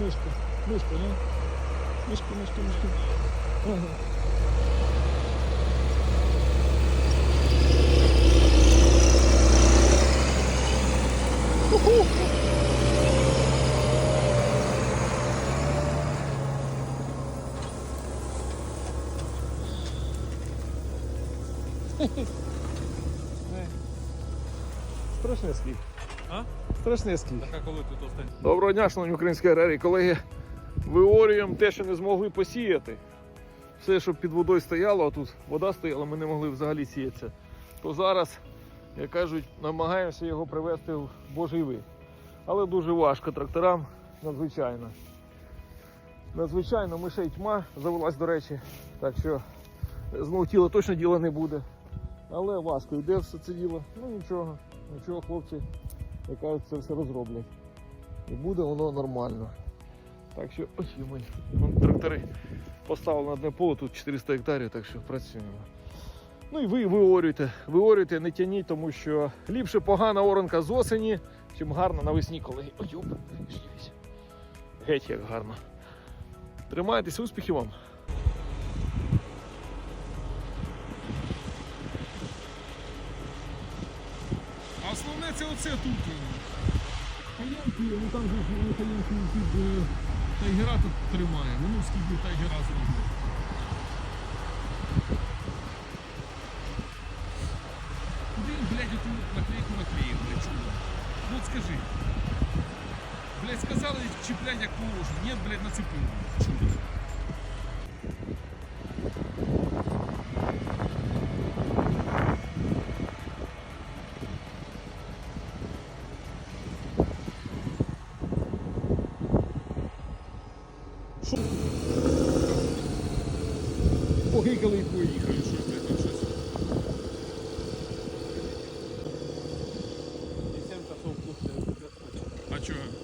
Мішки, мішки, мішки. Ага. Уху. Страшний. А? Страшний скіф. Так а коли тут останній? Доброго дня, шановні українські аграрії. Колеги, виорюємо те, що не змогли посіяти. Все, що під водою стояло, а тут вода стояла, ми не могли взагалі сіятися. То зараз, як кажуть, намагаємося його привести в Божий вид. Але дуже важко тракторам, надзвичайно. Надзвичайно мишей тьма завелась, до речі. Так що знову тіло точно діла не буде. Але важко йде все це діло. Ну нічого, нічого, хлопці, як кажуть, це все розроблять. І буде воно нормально. Так що, ой, ми трактори поставили на одне поле, тут 400 гектарів, так що працюємо. Ну і ви виорюйте, виорюйте, не тяніть, тому що ліпше погана оранка з осені, чим гарна навесні, колеги. Ой, оп. Геть як гарно. Тримайтеся, успіхів вам! Це оце тут. Таянки, ну там же таянки під Тайгера тут тримає. Ну скільки тайгера зробив. Куди він, блядь, оту наклейку наклеїв, блядь, чудо? Ну от скажи. Блядь, сказали чіплять як положено. Ні, блядь, нацепив. Чудо. Погикали і поїхали щось десь там щось. І 7 часов кухня. А чого?